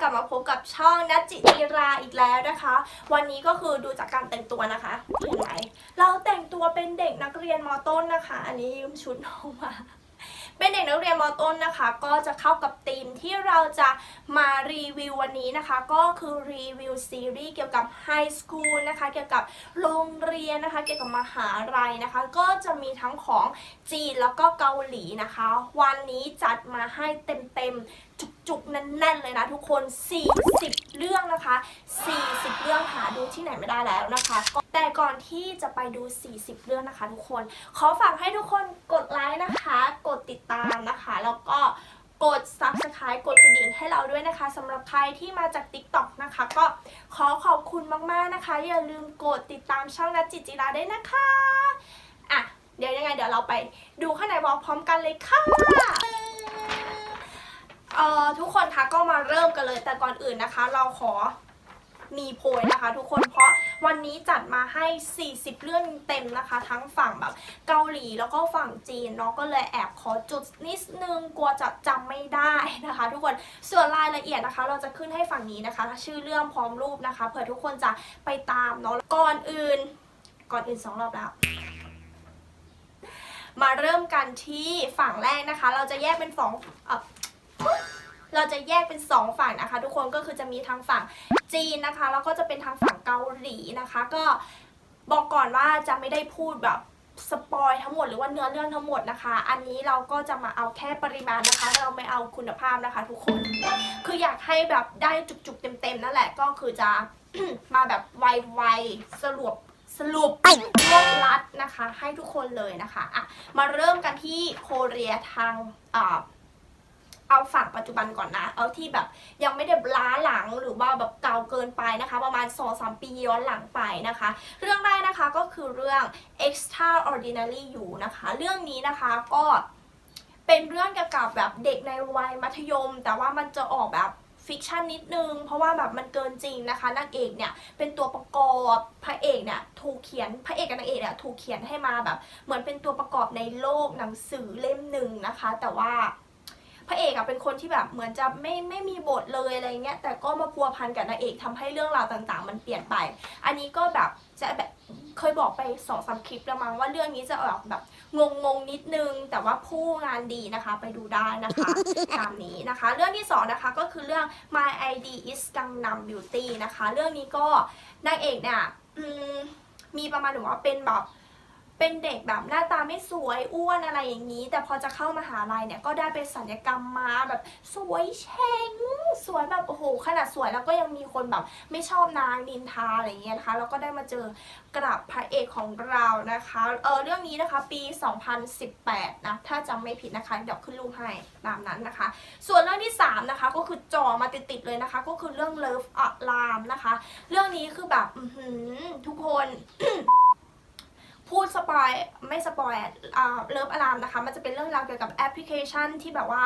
กลับมาพบกับช่องนัจจิตีราอีกแล้วนะคะ วันนี้ก็คือดูจากการแต่งตัวนะคะเห็นไหมเราแต่งตัวเป็นเด็กนักเรียนมต้นนะคะ อันนี้ยืมชุดน้องมา เป็นเด็กนักเรียนมต้นนะคะ ก็จะเข้ากับธีมที่เราจะมารีวิววันนี้นะคะ ก็คือรีวิวซีรีส์เกี่ยวกับไฮสคูลนะคะ เกี่ยวกับโรงเรียนนะคะ เกี่ยวกับมหาลัยนะคะ ก็จะมีทั้งของจีนแล้วก็เกาหลีนะคะ วันนี้จัดมาให้เต็มๆจุกๆแน่นๆเลยนะทุกคน 40 เรื่องนะคะ 40 เรื่องหาดูที่ไหนไม่ได้แล้วนะคะ แต่ก่อนที่จะไปดู 40 เรื่องนะคะ ทุกคน ขอฝากให้ทุกคนกดไลค์นะคะ กดติดตามนะคะ แล้วก็กด subscribe กดกระดิ่งให้เราด้วยนะคะสำหรับใครที่มาจาก TikTok นะคะ ก็ขอขอบคุณมากๆนะคะ อย่าลืมกดติดตามช่องนัดจิตจิราได้วยนะคะอะเดี๋ยวยังไงเดี๋ยวเราไปดูข้างในวอลพร้อมกันเลยค่ะเอ่อทุกคนคะก็มาเริ่มกันเลยแต่ก่อนอื่นนะคะ เราขอมีโพยนะคะ ทุกคนเพราะ วันนี้จัดมาให้ 40 เรื่องเต็มนะคะ ทั้งฝั่งแบบเกาหลีแล้วก็ฝั่งจีนเนาะก็เลยแอบขอจุดนิดนึงกลัวจะจำไม่ได้นะคะ ทุกคนส่วนรายละเอียดนะคะ เราจะขึ้นให้ฝั่งนี้นะคะ ชื่อเรื่องพร้อมรูปนะคะเผื่อทุกคนจะไปตามเนาะก่อนอื่น ก่อนอื่นสองรอบแล้วมาเริ่มกันที่ฝั่งแรกนะคะ เราจะแยกเป็นสอง เราจะแยกเป็น 2 ฝั่งนะคะ ทุกคนก็คือจะมีทางฝั่งจีนนะคะ แล้วก็จะเป็นทางฝั่งเกาหลีนะคะ ก็บอกก่อนว่าจะไม่ได้พูดแบบสปอยทั้งหมดหรือว่าเนื้อเรื่องทั้งหมดนะคะ อันนี้เราก็จะมาเอาแค่ปริมาณนะคะ เราไม่เอาคุณภาพนะคะ ทุกคน คืออยากให้แบบได้จุกๆเต็มๆนั่นแหละก็คือจะ มาแบบไวๆสรุปสรุปรวบลัดนะคะ ให้ทุกคนเลยนะคะอะมาเริ่มกันที่โคเรียทางอ่า เอาฝั่งปัจจุบันก่อนนะ เอาที่แบบยังไม่ได้ล้าหลังหรือว่าแบบเก่าเกินไปนะคะ ประมาณ2-3ปีย้อนหลังไปนะคะ เรื่องแรกนะคะก็คือเรื่อง extraordinary you นะคะ เรื่องนี้นะคะก็เป็นเรื่องเกี่ยวกับแบบเด็กในวัยมัธยม แต่ว่ามันจะออกแบบฟิกชันนิดนึง เพราะว่าแบบมันเกินจริงนะคะนางเอกเนี่ยเป็นตัวประกอบพระเอกเนี่ยถูกเขียนพระเอกกับนางเอกเนี่ยถูกเขียนให้มาแบบ เหมือนเป็นตัวประกอบในโลกหนังสือเล่มหนึ่งนะคะ แต่ว่า พระเอกอะเป็นคนที่แบบเหมือนจะไม่ไม่มีบทเลยอะไรเงี้ยแต่ก็มาพัวพันกับนางเอกทำให้เรื่องราวต่างๆ มันเปลี่ยนไป อันนี้ก็แบบจะแบบเคยบอกไปสองสามคลิปแล้วมั้งว่าเรื่องนี้จะออกแบบงงงๆนิดนึง แต่ว่าผู้งานดีนะคะไปดูได้นะคะตามนี้นะคะ เรื่องที่สองนะคะก็คือเรื่อง My ID is Gangnam Beauty นะคะ เรื่องนี้ก็นางเอกเนี่ยอืมมีประมาณหนูว่าเป็นแบบ เป็นเด็กแบบหน้าตาไม่สวยอ้วนอะไรอย่างนี้ แต่พอจะเข้ามาหาลัยเนี่ยก็ได้ไปสัญญกรรมมาแบบสวยเช้งสวยแบบโอ้โหขนาดสวยแล้วก็ยังมีคนแบบไม่ชอบนางนินทาอะไรอย่างเงี้ยนะคะแล้วก็ได้มาเจอกระบพระเอกของเรานะคะเออเรื่องนี้นะคะปี 2018 นะถ้าจำไม่ผิดนะคะเดี๋ยวขึ้นรูปให้ตามนั้นนะคะ ส่วนเรื่องที่ 3 นะคะ ก็คือจ่อมาติดๆเลยนะคะ ก็คือเรื่อง Love Alarm นะคะ เรื่องนี้คือแบบทุกคน พูดสปอยไม่สปอยอ่าเลิฟอารามนะคะ มันจะเป็นเรื่องราวเกี่ยวกับแอปพลิเคชันที่แบบว่า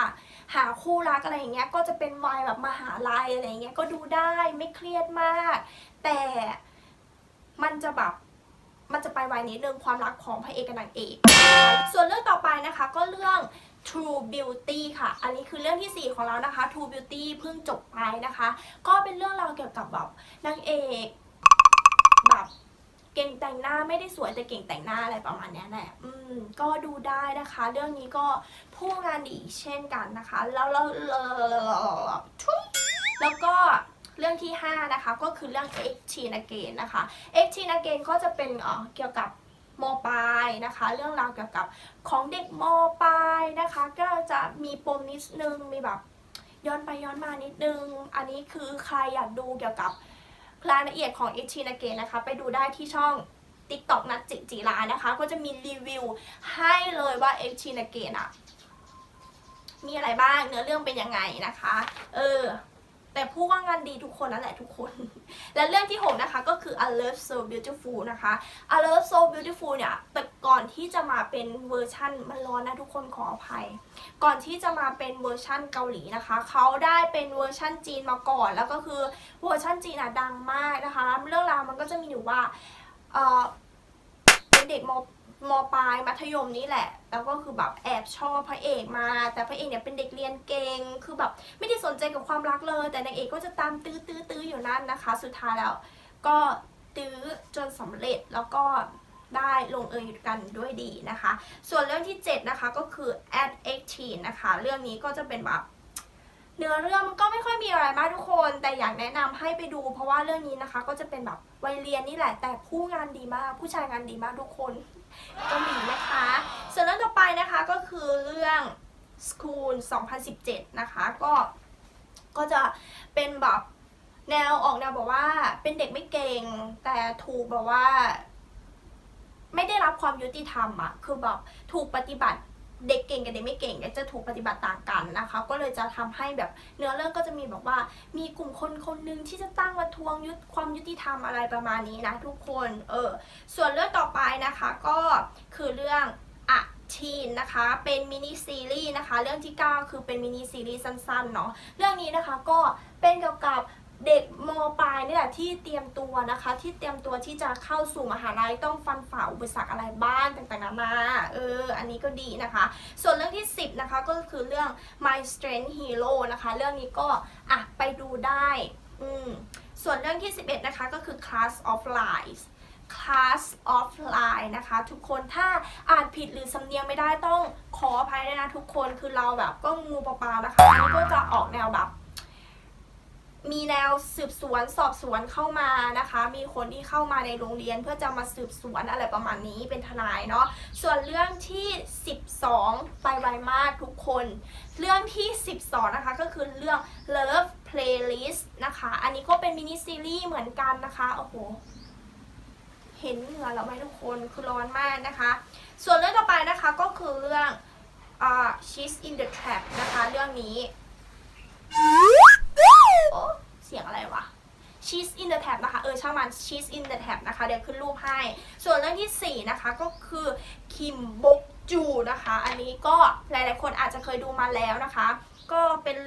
หาคู่รักอะไรอย่างเงี้ยก็จะเป็นวัยแบบมหาลัยอะไรอย่างเงี้ยก็ดูได้ไม่เครียดมาก แต่มันจะแบบมันจะไปวัยนิดนึงความรักของพระเอกกับนางเอก ส่วนเรื่องต่อไปนะคะก็เรื่อง True Beauty ค่ะ อันนี้คือเรื่องทีสี่4 ของเรานะคะ True Beauty เพิ่งจบไปนะคะ ก็เป็นเรื่องราวเกี่ยวกับแบบนางเอกแบบ เก่งแต่งหน้าไม่ได้สวยแต่เก่งแต่งหน้าอะไรประมาณนี้แหละอืมก็ดูได้นะคะ เรื่องนี้ก็ผู้งานดีเช่นกันนะคะ แล้วแล้วแล้วทุยแล้วก็เรื่องที่ 5 นะคะ ก็คือเรื่อง X t e e n Again นะคะ X t e e n Again ก็จะเป็นเอ่อเกี่ยวกับมปลายนะคะ เรื่องราวเกี่ยวกับของเด็กมปลายนะคะ ก็จะมีปมนิดนึงมีแบบย้อนไปย้อนมานิดนึง อันนี้คือใครอยากดูเกี่ยวกับ รายละเอียดของ X t e e n Again นะคะ ไปดูได้ที่ช่อง TikTok นัดจิจีรานะคะ ก็จะมีรีวิวให้เลยว่า X t e e n Again อะมีอะไรบ้างเนื้อเรื่องเป็นยังไงนะคะ เออ แต่ผู้ว่างานดีทุกคนนั่นแหละทุกคน และเรื่องที่ 6 นะคะก็คือ I Love So Beautiful นะคะ I Love So Beautiful เนี่ยแต่ก่อนที่จะมาเป็นเวอร์ชั่นมันร้อนนะทุกคนขออภัย ก่อนที่จะมาเป็นเวอร์ชั่นเกาหลีนะคะ เขาได้เป็นเวอร์ชั่นจีนมาก่อน แล้วก็คือเวอร์ชั่นจีนอะดังมากนะคะ เรื่องราวมันก็จะมีอยู่ว่าเออเป็นเด็กม มปลายมัธยมนี่แหละ แล้วก็คือแบบแอบชอบพระเอกมา แต่พระเอกเนี่ยเป็นเด็กเรียนเก่ง คือแบบไม่ได้สนใจกับความรักเลย แต่นางเอกก็จะตามตื้อตื้อตื้ออยู่นั่นนะคะ สุดท้ายแล้วก็ตื้อจนสำเร็จแล้วก็ได้ลงเอยกันด้วยดีนะคะ ส่วนเรื่องที่ 7 นะคะก็คือ at 18นะคะ เรื่องนี้ก็จะเป็นแบบเนื้อเรื่องมันก็ไม่ค่อยมีอะไรมากทุกคน แต่อยากแนะนำให้ไปดู เพราะว่าเรื่องนี้นะคะ ก็จะเป็นแบบวัยเรียนนี่แหละ แต่ผู้งานดีมาก ผู้ชายงานดีมากทุกคน ก็มีนะคะ ส่วนเรื่องต่อไปนะคะก็คือเรื่อง School 2017 นะคะ ก็ก็จะเป็นแบบแนวออกแนวบอกว่าเป็นเด็กไม่เก่ง แต่ถูกแบบว่า ไม่ได้รับความยุติธรรมอะคือแบบถูกปฏิบัติเด็กเก่งกับเด็กไม่เก่งจะถูกปฏิบัติต่างกันนะคะ ก็เลยจะทำให้แบบเนื้อเรื่องก็จะมีแบบว่า มีกลุ่มคนคนหนึ่งที่จะตั้งมาทวงยุติความยุติธรรมอะไรประมาณนี้นะทุกคน เออ ส่วนเรื่องต่อไปนะคะ ก็คือเรื่องอะ ทีนนะคะ เป็นมินิซีรีส์นะคะ เรื่องที่ 9 คือเป็นมินิซีรีส์สั้นๆ เนาะ เรื่องนี้นะคะก็เป็นเกี่ยวกับเด็กมปลายนี่แหละที่เตรียมตัวนะคะ ที่เตรียมตัวที่จะเข้าสู่มหาลัยต้องฟันฝ่าอุปสรรคอะไรบ้างต่างๆนานาเออ อันนี้ก็ดีนะคะ ส่วนเรื่องที่ 10 นะคะก็คือเรื่อง My Strength Hero นะคะ เรื่องนี้ก็อะไปดูได้ อืมส่วนเรื่องที่ 11 นะคะก็คือ Class of Lies Class of Lie นะคะ ทุกคนถ้าอ่านผิดหรือสำเนียงไม่ได้ต้องขออภัยด้วยนะทุกคนคือเราแบบก็งูเปล่าๆนะคะอันนี้ก็จะออกแนวแบบ มีแนวสืบสวนสอบสวนเข้ามานะคะ มีคนที่เข้ามาในโรงเรียนเพื่อจะมาสืบสวนอะไรประมาณนี้เป็นทนายเนาะส่วนเรื่องที่ 12 ไปไวมากทุกคน เรื่องที่ 12 นะคะก็คือเรื่อง Love Playlist นะคะ อันนี้ก็เป็นมินิซีรีส์เหมือนกันนะคะโอ้โห เห็นเหงื่อแล้วไหมทุกคนคือร้อนมากนะคะ ส่วนเรื่องต่อไปนะคะก็คือเรื่องอ่า She's in the Trap นะคะ เรื่องนี้โอ้เสียงอะไรวะ She's in the Trap นะคะ เออช่างมัน She's in the Trap นะคะ เดี๋ยวขึ้นรูปให้ ส่วนเรื่องที่ 4 นะคะก็คือคิมบกจูนะคะ อันนี้ก็หลายๆคนอาจจะเคยดูมาแล้วนะคะ ก็เป็น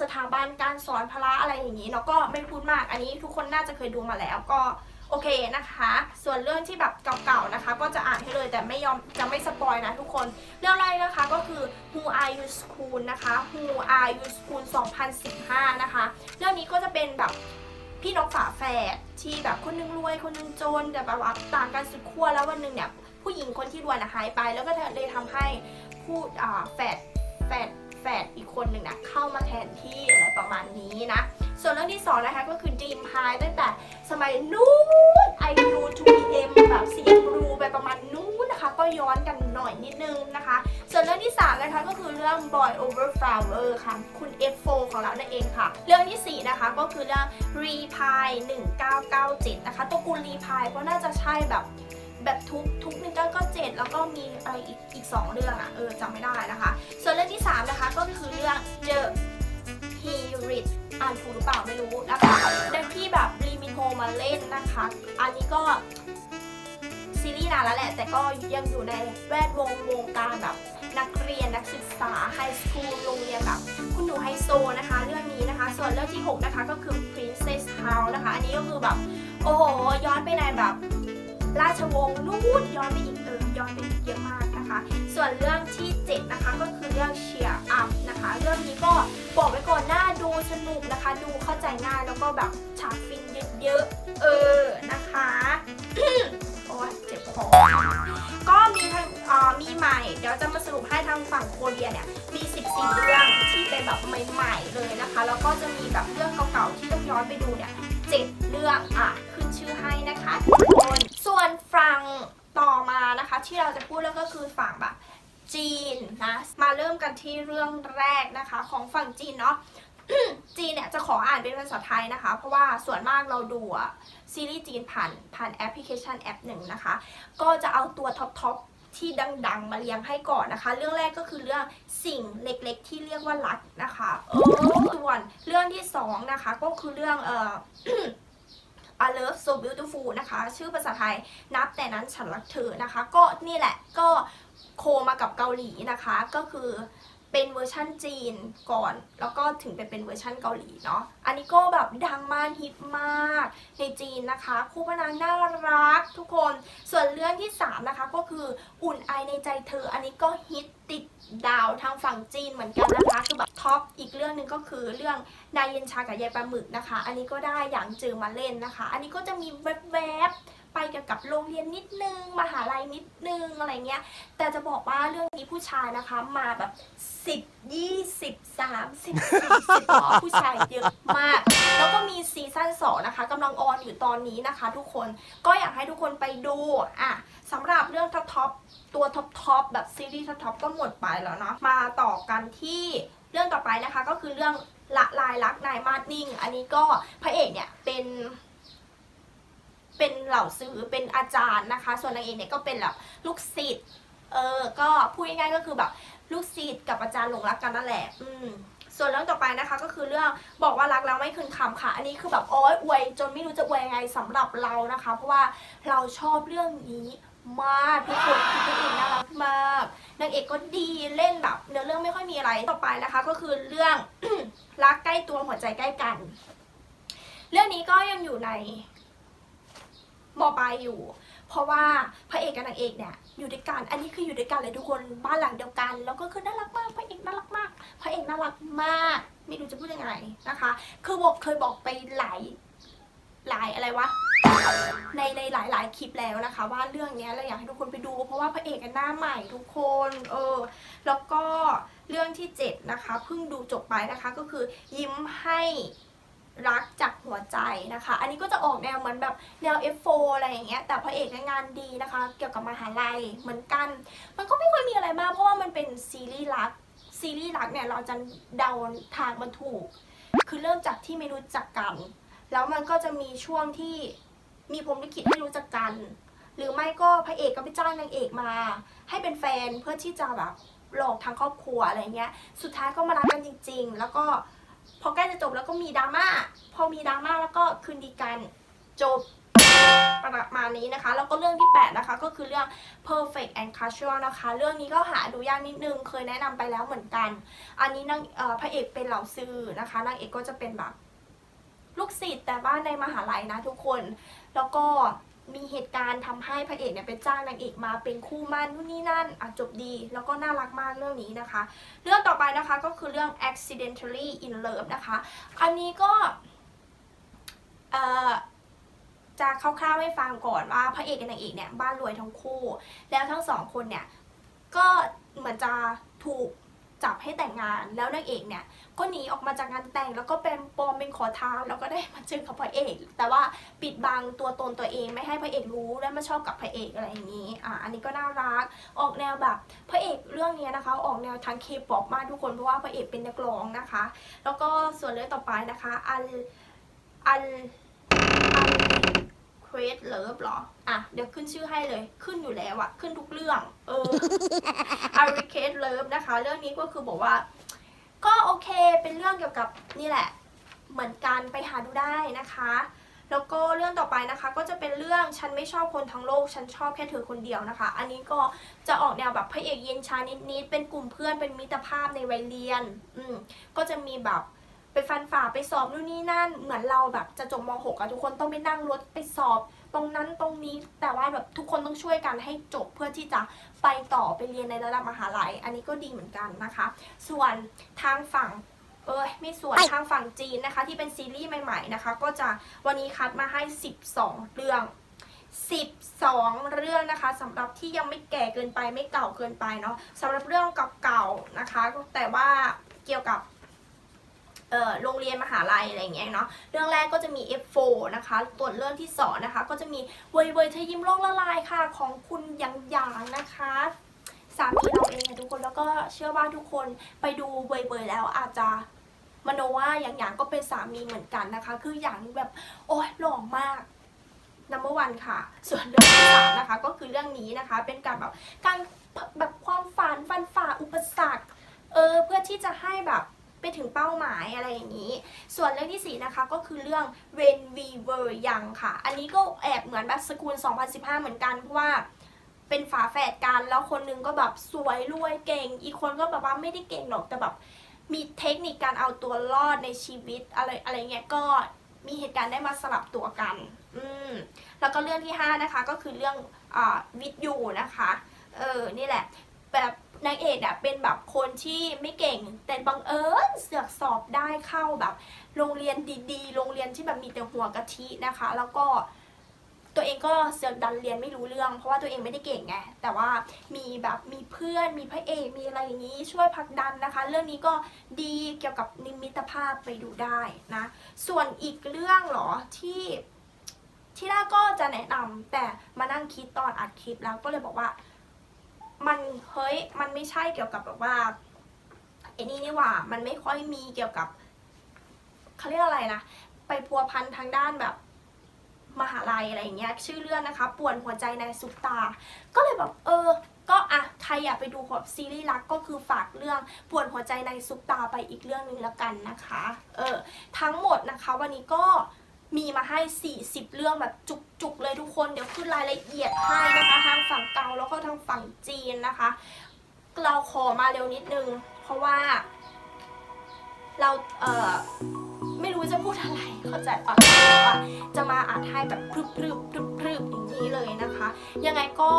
สถาบันการสอนพละอะไรอย่างนี้เนาะก็ไม่พูดมาก อันนี้ทุกคนน่าจะเคยดูมาแล้วก็ โอเคนะคะ ส่วนเรื่องที่แบบเก่าๆนะคะ ก็จะอ่านให้เลยแต่ไม่ยอมจะไม่สปอยนะทุกคน เรื่องแรกนะคะก็คือ Who Are You School นะคะ Who Are You School 2015 นะคะ เรื่องนี้ก็จะเป็นแบบพี่น้องฝาแฝดที่แบบคนนึงรวยคนนึงจนแต่แบบว่าต่างกันสุดขั้วแล้ววันหนึ่งเนี่ยผู้หญิงคนที่รวยนะหายไป แล้วก็เลยทำให้ผู้แฝดแฝด แฝดอีกคนหนึ่งนะเข้ามาแทนที่อะไรประมาณนี้นะ ส่วนเรื่องที่สองนะคะก็คือ Dream High ตั้งแต่สมัยนู้นไอรู 2PM แบบสีบลูไปประมาณนู้นนะคะ ก็ย้อนกันหน่อยนิดนึงนะคะ ส่วนเรื่องที่ 3 นะคะก็คือเรื่อง Boy Over Flower ค่ะคุณ F4 ของเรานั่นเองค่ะ เรื่องทีสี่4 นะคะก็คือเรื่อง Reply 1997 นะคะตัวกูล Reply ก็น่าจะใช่แบบ แบบทุกทุก1997แล้วก็มีอะไรอีกอีก2เรื่องอะเออจำไม่ได้นะคะ ส่วนเรื่องที่ 3 นะคะก็คือเรื่อง The He Rich อ่านถูกหรือเปล่าไม่รู้นะคะดังที่แบบรีมิโฮมาเล่นนะคะ อันนี้ก็ซีรีส์นานแล้วแหละ แต่ก็ยังอยู่ในแวดวงวงการแบบนักเรียนนักศึกษาไฮสคูลโรงเรียนแบบคุณหนูไฮโซนะคะ เรื่องนี้นะคะ ส่วนเรื่องที่ 6 นะคะก็คือ Princess House นะคะ อันนี้ก็คือแบบ โอ้โห ย้อนไปในแบบ ราชวงศ์นู่นย้อนไปอีกเออย้อนไปเยอะมากนะคะ ส่วนเรื่องที่ 7 นะคะก็คือเรื่อง Cheer Up นะคะ เรื่องนี้ก็บอกไว้ก่อนหน้าดูสนุกนะคะ ดูเข้าใจง่ายแล้วก็แบบฉากฟินเยอะๆเออนะคะโอ้เจ็บคอก็มีทางอ่อมีใหม่ เดี๋ยวจะมาสรุปให้ทางฝั่งโคเรียเนี่ยมี 14 เรื่องที่เป็นแบบใหม่ ๆ เลยนะคะ แล้วก็จะมีแบบเรื่องเก่าๆที่ต้องย้อนไปดูเนี่ย7เรื่องอะ ชื่อให้นะคะทุกคนส่วนฝั่งต่อมานะคะ ที่เราจะพูดเรื่องก็คือฝั่งแบบจีนนะมาเริ่มกันที่เรื่องแรกนะคะ ของฝั่งจีนเนาะจีนเนี่ยจะขออ่านเป็นภาษาไทยนะคะ เพราะว่าส่วนมากเราดูอะซีรีส์จีนผ่านผ่านแอปพลิเคชันแอปหนึ่งนะคะ ก็จะเอาตัวท็อปทอปที่ดัง ๆ มาเรียงให้ก่อนนะคะ เรื่องแรกก็คือเรื่องสิ่งเล็กๆ ที่เรียกว่ารักนะคะเออส่วนเรื่องที่สองนะคะ ก็คือเรื่องเอ่อ I love so beautiful นะคะ ชื่อภาษาไทยนับแต่นั้นฉันรักเธอนะคะ ก็นี่แหละก็โคมากับเกาหลีนะคะ ก็คือ เป็นเวอร์ชั่นจีนก่อน แล้วก็ถึงไปเป็นเวอร์ชั่นเกาหลีเนาะอันนี้ก็แบบดังมากฮิตมากในจีนนะคะ คู่พระนางน่ารักทุกคน ส่วนเรื่องที่ 3 นะคะก็คืออุ่นไอในใจเธอ อันนี้ก็ฮิตติดดาวทางฝั่งจีนเหมือนกันนะคะคือแบบท็อปอีกเรื่องหนึ่งก็คือเรื่องนายเย็นชากับยายปลาหมึกนะคะ อันนี้ก็ได้อย่างจือมาเล่นนะคะ อันนี้ก็จะมีแวบๆ ไปเกี่ยวกับโรงเรียนนิดนึงมหาลัยนิดนึงอะไรเงี้ย แต่จะบอกว่าเรื่องนี้ผู้ชายนะคะมาแบบ10 20 30 40อ๋อผู้ชายเยอะมาก แล้วก็มีซีซั่น2นะคะกำลังออนอยู่ตอนนี้นะคะ ทุกคนก็อยากให้ทุกคนไปดูอะสำหรับเรื่องท็อปทตัวท็อปท็อปแบบซีรีส์ท็อปท็อปก็หมดไปแล้วเนาะมาต่อกันที่เรื่องต่อไปนะคะ ก็คือเรื่องละลายรักนายมาดนิ่ง อันนี้ก็พระเอกเนี่ยเป็น เป็นเหล่าซื้อเป็นอาจารย์นะคะ ส่วนนางเอกเนี่ยก็เป็นแบบลูกศิษย์เออก็พูดง่ายๆก็คือแบบลูกศิษย์กับอาจารย์หลงรักกันนั่นแหละ อืมส่วนเรื่องต่อไปนะคะก็คือเรื่องบอกว่ารักแล้วไม่คืนคำค่ะ อันนี้คือแบบโอ๊ยอวยจนไม่รู้จะอวยยังไงสำหรับเรานะคะ เพราะว่าเราชอบเรื่องนี้มากทุกคนคือพระเอกน่ารักมากนางเอกก็ดีเล่นแบบเนื้อเรื่องไม่ค่อยมีอะไรต่อไปนะคะ ก็คือเรื่องรักใกล้ตัวหัวใจใกล้กัน เรื่องนี้ก็ยังอยู่ใน มปลายอยู่ เพราะว่าพระเอกกับนางเอกเนี่ยอยู่ด้วยกัน อันนี้คืออยู่ด้วยกันเลยทุกคนบ้านหลังเดียวกัน แล้วก็คือน่ารักมากพระเอกน่ารักมากพระเอกน่ารักมากไม่รู้จะพูดยังไงนะคะ คือบอกเคยบอกไปหลายหลายอะไรวะในในหลายหลายคลิปแล้วนะคะ ว่าเรื่องเนี้ยเราอยากให้ทุกคนไปดู เพราะว่าพระเอกกันหน้าใหม่ทุกคนเออแล้วก็เรื่องที่ 7 นะคะเพิ่งดูจบไปนะคะก็คือยิ้มให้ รักจากหัวใจนะคะ อันนี้ก็จะออกแนวเหมือนแบบแนว F4 อะไรอย่างเงี้ย แต่พระเอกในงานดีนะคะ เกี่ยวกับมหาลัยเหมือนกัน มันก็ไม่ค่อยมีอะไรมาก เพราะว่ามันเป็นซีรีส์รัก ซีรีส์รักเนี่ยเราจะเดาทางมันถูก คือเริ่มจากที่ไม่รู้จักกัน แล้วมันก็จะมีช่วงที่มีพรมลิขิตให้รู้จักกัน หรือไม่ก็พระเอกก็ไปจ้างนางเอกมา ให้เป็นแฟนเพื่อที่จะแบบหลอกทางครอบครัวอะไรเงี้ย สุดท้ายก็มารักกันจริง ๆ แล้วก็ พอใกล้จะจบแล้วก็มีดราม่าพอมีดราม่าแล้วก็คืนดีกันจบประมาณนี้นะคะ แล้วก็เรื่องที่ 8 นะคะ ก็คือเรื่อง perfect and casual นะคะ เรื่องนี้ก็หาดูยากนิดนึง เคยแนะนำไปแล้วเหมือนกัน อันนี้นางเอ่อพระเอกเป็นเหล่าซื้อนะคะนางเอกก็จะเป็นแบบลูกศิษย์แต่ว่าในมหาลัยนะทุกคน แล้วก็ มีเหตุการณ์ทำให้พระเอกเนี่ยไปจ้างนางเอกมาเป็นคู่มั่นนู่นนี่นั่นอะจบดี แล้วก็น่ารักมากเรื่องนี้นะคะ เรื่องต่อไปนะคะก็คือเรื่อง accidentally in love นะคะ อันนี้ก็เอ่อจะคร่าวๆให้ฟังก่อนว่าพระเอกกับนางเอกเนี่ยบ้านรวยทั้งคู่ แล้วทั้งสองคนเนี่ยก็เหมือนจะถูก จับให้แต่งงานแล้วนางเอกเนี่ยก็หนีออกมาจากงานแต่ง แล้วก็เป็นปลอมเป็นขอทานแล้วก็ได้มาเจอกับพระเอก แต่ว่าปิดบังตัวตนตัวเองไม่ให้พระเอกรู้และมาชอบกับพระเอกอะไรอย่างนี้อะอันนี้ก็น่ารักออกแนวแบบพระเอกเรื่องนี้นะคะ ออกแนวทางเคป๊อปมากทุกคนเพราะว่าพระเอกเป็นนักร้องนะคะ แล้วก็ส่วนเรื่องต่อไปนะคะอันอัน เควสเลิฟหรอ อะ เดี๋ยวขึ้นชื่อให้เลย ขึ้นอยู่แล้วอะขึ้นทุกเรื่อง เอออาริเคสเลิฟนะคะ เรื่องนี้ก็คือบอกว่า ก็โอเค เป็นเรื่องเกี่ยวกับนี่แหละ เหมือนกันไปหาดูได้นะคะ แล้วก็เรื่องต่อไปนะคะ ก็จะเป็นเรื่องฉันไม่ชอบคนทั้งโลก ฉันชอบแค่เธอคนเดียวนะคะ อันนี้ก็จะออกแนวแบบพระเอกเย็นชานิดๆ เป็นกลุ่มเพื่อน เป็นมิตรภาพในวัยเรียน อืมก็จะมีแบบ ไปฟันฝ่าไปสอบนู่นนี่นั่น เหมือนเราแบบจะจบม .6 อะทุกคนต้องไปนั่งรถไปสอบ ตรงนั้นตรงนี้แต่ว่าแบบทุกคนต้องช่วยกันให้จบเพื่อที่จะไปต่อไปเรียนในระดับมหาลัย อันนี้ก็ดีเหมือนกันนะคะ ส่วนทางฝั่งเอ้ยไม่ส่วนทางฝั่งจีนนะคะ ที่เป็นซีรีส์ใหม่ๆนะคะ ก็จะวันนี้คัดมาให้ 12 เรื่อง 12 เรื่องนะคะสำหรับที่ยังไม่แก่เกินไปไม่เก่าเกินไปเนาะสำหรับเรื่องเก่าๆนะคะ แต่ว่าเกี่ยวกับเอ่อ โรงเรียนมหาลัยอะไรอย่างเงี้ยเนาะเรื่องแรกก็จะมี F4 นะคะส่วเรื่องที่สองนะคะ ก็จะมีเวยเวยเธอยิ้มโลกละลายค่ะของคุณยางหยางนะคะสามีเราเองอะทุกคนแล้วก็เชื่อว่าทุกคนไปดูเวยเวยแล้วอาจจะมโนว่าอย่างหยางก็เป็นสามีเหมือนกันนะคะ คือหยางแบบโอ้ยหล่อมาก number one ค่ะ ส่วนเรื่องที่สามนะคะ ก็คือเรื่องนี้นะคะ เป็นการแบบการแบบความฝันฟันฝ่าอุปสรรค เออเพื่อที่จะให้แบบ ไปถึงเป้าหมายอะไรอย่างนี้ ส่วนเรื่องที่สี่นะคะก็คือเรื่อง When We Were Young ค่ะ อันนี้ก็แอบเหมือนแบบสกุล 2015 เหมือนกันเพราะว่าเป็นฝาแฝดกันแล้วคนนึงก็แบบสวยรวยเก่ง อีกคนก็แบบว่าไม่ได้เก่งหรอกแต่แบบมีเทคนิคการเอาตัวรอดในชีวิตอะไรอะไรเงี้ยก็มีเหตุการณ์ได้มาสลับตัวกัน อืม แล้วก็เรื่องที่ห้านะคะ ก็คือเรื่องอ่าวิทยูนะคะ เออ นี่แหละ แบบ นางเอกอะเป็นแบบคนที่ไม่เก่ง แต่บังเอิญเสือกสอบได้เข้าแบบ โรงเรียนดีๆ โรงเรียนที่แบบมีแต่หัวกะทินะคะ แล้วก็ตัวเองก็เสือกดันเรียนไม่รู้เรื่อง เพราะว่าตัวเองไม่ได้เก่งไงแต่ว่ามีแบบมีเพื่อนมีพระเอกมีอะไรอย่างนี้ช่วยผลักดันนะคะ เรื่องนี้ก็ดีเกี่ยวกับนิมิตภาพไปดูได้นะส่วนอีกเรื่องหรอที่ที่แรกก็จะแนะนำแต่มานั่งคิดตอนอัดคลิปแล้วก็เลยบอกว่า มันเฮ้ยมันไม่ใช่เกี่ยวกับแบบว่าไอ้นี่นี่หว่ามันไม่ค่อยมีเกี่ยวกับเขาเรียกอะไรนะไปพัวพันทางด้านแบบมหาลัยอะไรอย่างเงี้ยชื่อเรื่องนะคะป่วนหัวใจในซุปตา ก็เลยแบบเออ ก็อะใครอยากไปดูแบบซีรีส์รักก็คือฝากเรื่องป่วนหัวใจในซุปตาไปอีกเรื่องนึงแล้วกันนะคะ เออทั้งหมดนะคะ วันนี้ก็ มีมาให้ 40 เรื่องแบบจุกๆเลยทุกคน เดี๋ยวขึ้นรายละเอียดให้นะคะทางฝั่งเกาแล้วก็ทางฝั่งจีนนะคะ เราขอมาเร็วนิดนึง เพราะว่า เราเออไม่รู้จะพูดอะไรเข้าใจปะว่าจะมาอ่านให้แบบพรึบพรึบพรึบพรึบอย่างนี้เลยนะคะ ยังไงก็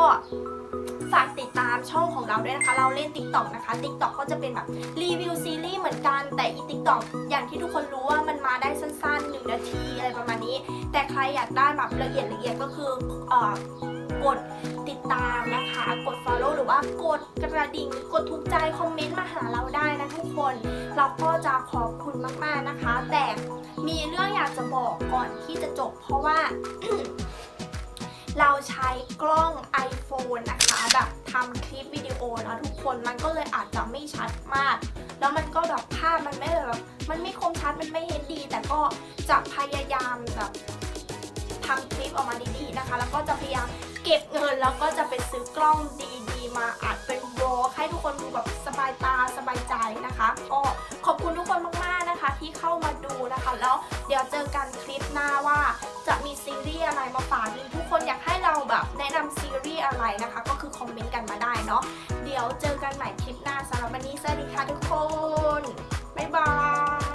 ฝากติดตามช่องของเราด้วยนะคะ เราเล่น Tik t o อกนะคะ Tik t o อกก็จะเป็นแบบรีวิวซีรีส์เหมือนกัน แต่อี Tik t o อกอย่างที่ทุกคนรู้ว่ามันมาได้สั้นๆ 1 นาทีอะไรประมาณนี้ แต่ใครอยากได้แบบละเอียดละเอียดก็คือเอ่อกดติดตามนะคะ กด follow หรือว่ากดกระดิ่งกดถูกใจคอมเมนต์มาหาเราได้นะทุกคน เราก็จะขอบคุณมากๆนะคะ แต่มีเรื่องอยากจะบอกก่อนที่จะจบ เพราะว่า เราใช้กล้อง iPhone นะคะ แบบทำคลิปวิดีโอนะทุกคนมันก็เลยอาจจะไม่ชัดมาก แล้วมันก็แบบภาพมันไม่แบบมันไม่คมชัดมันไม่เห็นดี แต่ก็จะพยายามแบบทำคลิปออกมาดีๆนะคะ แล้วก็จะพยายามเก็บเงินแล้วก็จะไปซื้อกล้องดีๆ มาอัดเป็นวอลให้ทุกคนดูแบบสบายตาสบายใจนะคะก็ขอบคุณทุกคนมากๆนะคะที่เข้ามาดูนะคะ แล้วเดี๋ยวเจอกันคลิปหน้าว่าจะมีซีรีส์อะไรมาฝ นะนำซีรีส์อะไรนะคะ ก็คือคอมเมนต์กันมาได้เนาะเดี๋ยวเจอกันใหม่คลิปหน้าสำหรับวันนี้สวัสดีค่ะทุกคน